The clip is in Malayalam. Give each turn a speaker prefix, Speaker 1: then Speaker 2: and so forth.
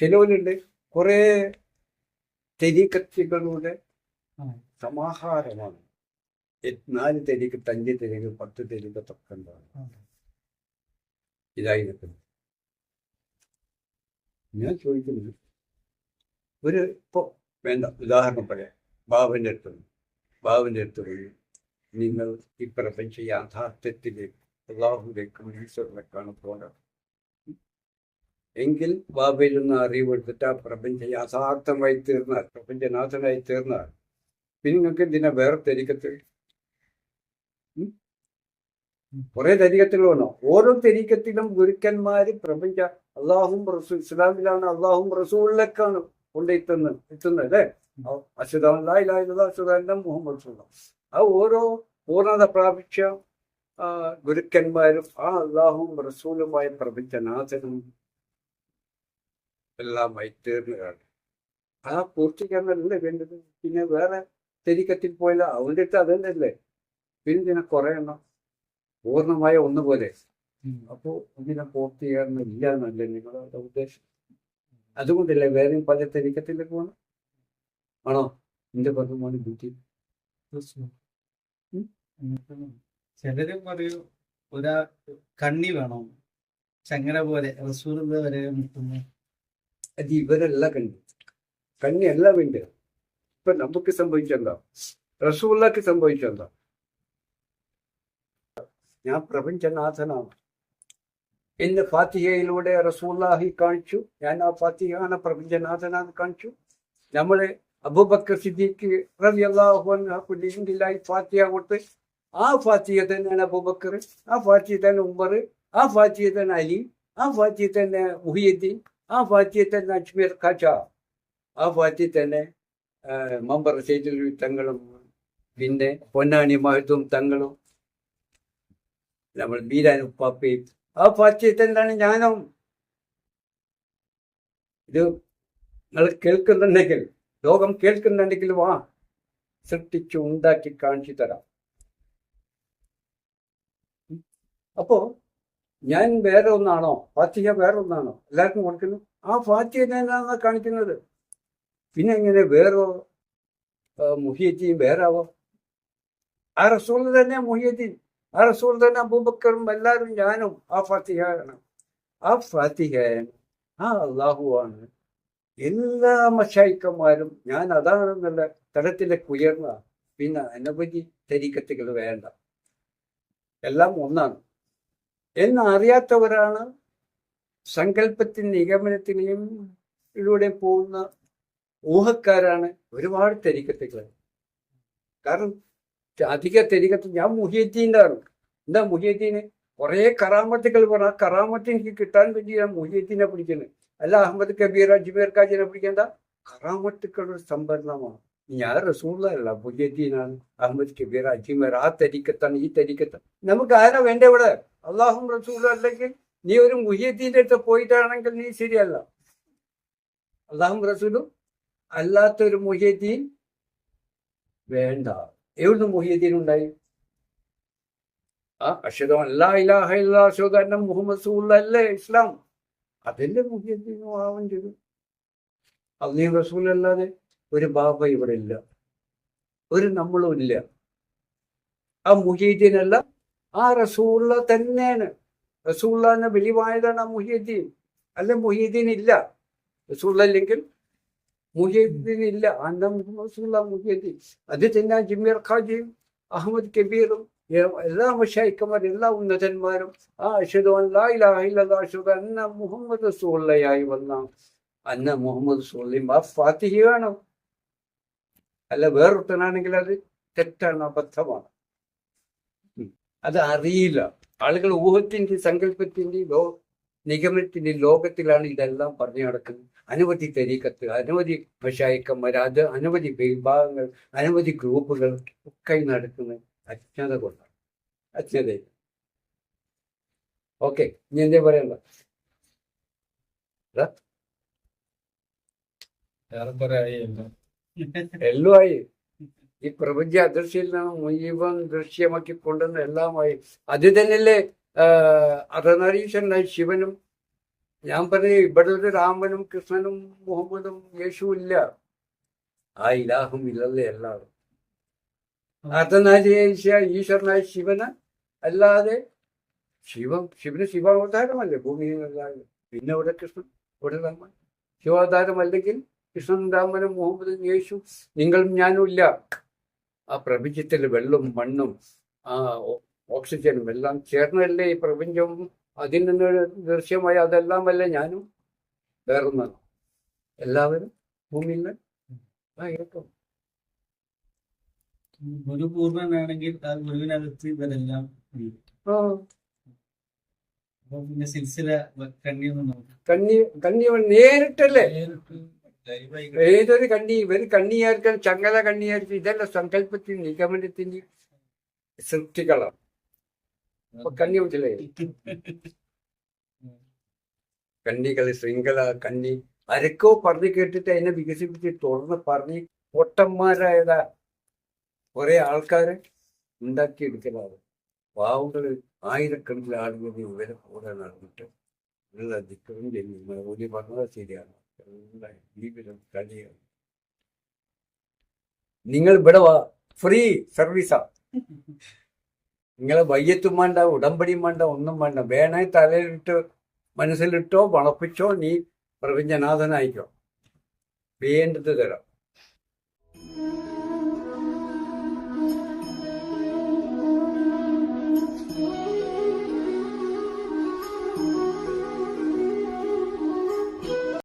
Speaker 1: ചിലവരുണ്ട് കുറെ തെരീക്കത്തികളുടെ. സമാഹാരമാണ്. നാല് തെരീക്ക് അഞ്ച് തെരീക്ക് പത്ത് തെരീക്കത്തൊക്കെ ഉണ്ടാവും.
Speaker 2: ആ.
Speaker 1: ഇതായി നിൽക്കുന്നത് ഞാൻ ചോദിക്കുന്നത് ഒരു ഇപ്പൊ വേണ്ട ഉദാഹരണം പറയാം. ബാബുവിന്റെ അടുത്ത് ബാബുവിന്റെ അടുത്ത് പോയി നിങ്ങൾ ഈ പ്രപഞ്ച യാഥാർത്ഥ്യത്തിലേക്ക് അള്ളാഹുലേക്കും ഈശ്വറിലേക്കാണ് പോകുന്നത് എങ്കിൽ ബാബയിൽ നിന്ന് അറിവെടുത്തിട്ട് ആ പ്രപഞ്ച യാഥാർത്ഥമായി തീർന്നാൽ പ്രപഞ്ചനാഥനായി തീർന്നാൽ. പിന്നെ നിങ്ങൾക്ക് എന്തിനാ വേറെ തെരീക്കത്ത് കുറെ തരീക്കത്തുകൾ വേണോ ഓരോ തെരീക്കത്തിലും ഗുരുക്കന്മാര് പ്രപഞ്ച അള്ളാഹും റസൂൽ ഇസ്ലാമിലാണ് അള്ളാഹും റസൂളിലേക്കാണ് കൊണ്ടെത്തുന്നത് എത്തുന്നത് അല്ലേ? അസുദാൻ മുഹമ്മദ് ആ ഓരോ പൂർണത പ്രാപിച്ച ഗുരുക്കന്മാരും ആ അള്ളാഹും റസൂലുമായ പ്രപഞ്ചനാഥനും എല്ലാമായി കാണും ആ പൂർത്തീകരണമല്ലേ വേണ്ടത്? പിന്നെ വേറെ തെരിക്കത്തിൽ പോയാൽ അവന്റെ അടുത്ത് അതല്ലേ പിന്നെ ഇതിനെ കുറെ എണ്ണം പൂർണമായ ഒന്നുപോലെ
Speaker 2: പോലെ.
Speaker 1: അപ്പോൾ ഇതിനെ പൂർത്തീകരണം ഇല്ല എന്നല്ലേ നിങ്ങളുടെ ഉദ്ദേശം? അതുകൊണ്ടല്ലേ വേറെയും പല തെരിക്കത്തിലേക്ക് പോകണം ആണോ? എന്റെ പറഞ്ഞു ബുദ്ധി.
Speaker 2: ചിലര് പറയൂ ഒരാ കണ്ണി വേണം. ചങ്ങല പോലെ റസൂർ വരെ നിൽക്കുന്നു.
Speaker 1: അത് ഇവരല്ല കണ്ണി കണ്ണി അല്ല വേണ്ടത് ഇപ്പൊ നമുക്ക് സംഭവിച്ചെന്താ റസൂള്ളക്ക് സംഭവിച്ചെന്താ ഞാൻ പ്രപഞ്ചനാഥനാണ്. എന്നെ ഫാത്തിഹയിലൂടെ റസൂല്ലാഹി കാണിച്ചു. ഞാൻ ആ ഫാത്തിഹാന പ്രപഞ്ചനാഥനാണ് കാണിച്ചു. നമ്മളെ അബൂബക്കർ സിദ്ദീഖ് റബി അള്ളാഹുലായി ഫാത്തിഹ കൊടുത്ത് ആ ഫാത്തിഹ തന്നെയാണ് അബൂബക്കർ ആ ഫാത്തിഹ തന്നെ ഉമർ ആ ഫാത്തിഹ തന്നെ അലി ആ ഫാത്തിഹ തന്നെ മുഹിയുദ്ദീൻ ആ തന്നെ അജ്മീർ ഖജ ആ വാദ്യത്തന്നെ തന്നെ മമ്പർ സൈദുൽ തങ്ങളും പിന്നെ പൊന്നാനി മഹത്തും തങ്ങളും നമ്മൾ ബീരാൻ ഉപ്പാപ്പയും ആ ഫാത്തിഹ തന്നെയാണ് ഞാനും ഇത് നിങ്ങൾ കേൾക്കുന്നുണ്ടെങ്കിൽ ലോകം കേൾക്കുന്നുണ്ടെങ്കിൽ വാ സൃഷ്ടിച്ചു ഉണ്ടാക്കി കാണിച്ചു തരാം. അപ്പോ ഞാൻ വേറെ ഒന്നാണോ? ഫാത്തിഹ വേറെ ഒന്നാണോ? എല്ലാവർക്കും കൊടുക്കുന്നു ആ ഫാത്തിഹ തന്നെയാണ് കാണിക്കുന്നത്. പിന്നെ എങ്ങനെ വേറോ മുഹിയത്തിയും വേറാവോ? ആ റസൂൾ തന്നെ മുഹിയത്തിൻ ആ റസൂൾ തന്നെ അബൂബക്കറും എല്ലാവരും ഞാനും ആ ഫാത്തിഹയാണ്. ആ ഫാത്തിഹയാണ് ആ അള്ളാഹുവാണ് എല്ലാ മഷായിക്കന്മാരും ഞാൻ അതാണെന്നുള്ള തലത്തിലേക്ക് ഉയർന്ന പിന്നെ അനവധി തരീക്കത്തുകൾ വേണ്ട. എല്ലാം ഒന്നാണ്. എന്ന് സങ്കല്പത്തിന് നിഗമനത്തിനെയും ഇതിലൂടെ പോകുന്ന ഊഹക്കാരാണ് ഒരുപാട് തെരീക്കത്തുകൾ കാരണം അധിക തെരീക്കത്ത് ഞാൻ മുഹിയദ്ദീന്റെ ആണ് എന്താ മുഹിയദ്ദീന്? കുറേ കറാമത്തുകൾ പറഞ്ഞു ആ കറാമത്ത് എനിക്ക് കിട്ടാൻ വേണ്ടി ഞാൻ മുഹിയത്തിനെ പിടിക്കുന്നത്. അല്ല അഹമ്മദ് കബീർ അജ്മീർ കാജിനെ പിടിക്കേണ്ട കറാമത്തുക്കളുടെ സംഭരണമാണ്. ഞാൻ റസൂള്ളല്ല മുഹിയദ്ദീനാണ് അഹമ്മദ് കബീർ അജ്മീർ ആ തരിക്കത്താണ് ഈ തരിക്കത്ത് നമുക്ക് ആരാ വേണ്ട ഇവിടെ? അള്ളാഹും റസൂള്ള അല്ലെങ്കിൽ നീ ഒരു മുഹിയദ്ദീന്റെ അടുത്ത് പോയിട്ടാണെങ്കിൽ നീ ശരിയല്ല. അള്ളാഹും റസൂലും അല്ലാത്തൊരു മുഹിയദ്ദീൻ വേണ്ട. എവിടുന്ന് മുഹിയദ്ദീൻ ഉണ്ടായി? ആ അക്ഷരം അല്ലാ ഇലാഹ ഇല്ലാ അന്ന മുഹമ്മദ് സൂള്ളല്ലേ ഇസ്ലാം? അതിന്റെ മുഹിയദ്ദീനും ആവേണ്ടി അള്ളീം റസൂൽ അല്ലാതെ ഒരു ബാബ ഇവിടെ ഇല്ല. ഒരു നമ്മളും ഇല്ല. ആ മുഹീദ്ദീനല്ല ആ റസൂള്ള തന്നെയാണ്. റസൂള്ളാന്ന് വെളിവായതാണ് ആ മുഹിയുദ്ദീൻ അല്ല മുഹിയുദ്ദീൻ ഇല്ല റസൂള്ള അല്ലെങ്കിൽ മുഹീദ്ദീൻ ഇല്ല അന്ന റസൂള്ള മുഹീദ്ദീൻ. അത് തന്നെ ജിമ്മിർ ഖാജിയും അഹമ്മദ് കബീറും എല്ലാ മഷായിക്കന്മാരും എല്ലാ ഉന്നതന്മാരും ആ അഷദു ഇലാഹ ഇല്ലല്ലാഹ് അന്ന മുഹമ്മദ് റസൂള്ളയായി വന്ന അന്ന മുഹമ്മദ് റസൂള്ളയും ആ ഫാത്തിഹിയാണ് അല്ല വേറൊരുത്തനാണെങ്കിൽ അത് തെറ്റാണ് അബദ്ധമാണ്. അത് അറിയില്ല. ആളുകൾ ഊഹത്തിന്റെ സങ്കല്പത്തിന്റെ ലോ നിഗമത്തിന്റെ ലോകത്തിലാണ് ഇതെല്ലാം പറഞ്ഞു നടക്കുന്നത്. അനവധി തെരീക്കത്ത് അനവധി പശായിക്കന്മാർ അത് അനവധി വിഭാഗങ്ങൾ അനവധി ഗ്രൂപ്പുകൾ ഒക്കെ നടക്കുന്നത് അജ്ഞത കൊണ്ടാണ്. അജ്ഞത ഓക്കെ ഇനി എന്തേ പറയണ്ട എല്ലാം ആയി. ഈ പ്രപഞ്ച അദൃശ്യയിൽ നിന്ന് മുഴുവൻ ദൃശ്യമാക്കി കൊണ്ടുവന്ന എല്ലാമായി. അത് തന്നെയല്ലേ അതനറിയിച്ചുണ്ടായി ശിവനും ഞാൻ പറഞ്ഞു ഇവിടെ ഒരു രാമനും കൃഷ്ണനും മുഹമ്മദും യേശുവും ഇല്ല. ആ ഇലാഹും ഇല്ലല്ലേ എല്ലാവരും. അർദ്ധനാശിയ ഈശ്വരനായ ശിവന് അല്ലാതെ ശിവം ശിവന് ശിവാവതാരമല്ലേ? ഭൂമിയിൽ അല്ലാതെ. പിന്നെ ഇവിടെ കൃഷ്ണൻ ഇവിടെ രാമൻ. ശിവാവതാരം അല്ലെങ്കിൽ കൃഷ്ണൻ രാമനും മുഹമ്മദും യേശു നിങ്ങളും ഞാനും ഇല്ല ആ പ്രപഞ്ചത്തിൽ വെള്ളവും മണ്ണും ആ ഓക്സിജനും എല്ലാം ചേർന്നല്ലേ ഈ പ്രപഞ്ചവും അതിൽ നിന്ന് ദൃശ്യമായ അതെല്ലാം അല്ല ഞാനും? വേറൊന്നാണ് എല്ലാവരും ഭൂമിയിൽ ആ ഏറ്റവും
Speaker 2: ഗുരുപൂർണനാണെങ്കിൽ ആ ഗുരുവിനകത്ത് ഇവരെല്ലാം പിന്നെ സിൽസില
Speaker 1: കണ്ണി കണ്ണി നേരിട്ടല്ലേ? നേരിട്ടല്ലേ ഏതൊരു കണ്ണി ഇവർ കണ്ണിയായിരിക്കും ചങ്ങല കണ്ണിയായിരിക്കും ഇതല്ല സങ്കല്പത്തിൽ നിഗമനത്തിന്റെ സൃഷ്ടികളാണ് അപ്പൊ കണ്ണി വിട്ടില്ലേ? കണ്ണികൾ ശൃംഖല കണ്ണി. അരക്കോ പറഞ്ഞു കേട്ടിട്ട് അതിനെ വികസിപ്പിച്ച് തുറന്ന് പറഞ്ഞ് പൊട്ടന്മാരായതാ കുറെ ആൾക്കാരെ ഉണ്ടാക്കിയെടുക്കലാണ് പാവങ്ങൾ ആയിരക്കണക്കിന് ആളുകൾ ഇവരെ കൂടെ നടന്നിട്ട് ഉള്ള ദിക്കറും ജന്മ ഒരു പറഞ്ഞത് ശരിയാണ്. നിങ്ങൾ ഇവിടെ ഫ്രീ സർവീസാ നിങ്ങളെ വയ്യത്തും വേണ്ട ഉടമ്പടിയും വേണ്ട ഒന്നും വേണ്ട. വേണേ തലയിലിട്ട് മനസ്സിലിട്ടോ വളപ്പിച്ചോ നീ പ്രപഞ്ചനാഥനായിക്കോ. വേണ്ടത് തരാം.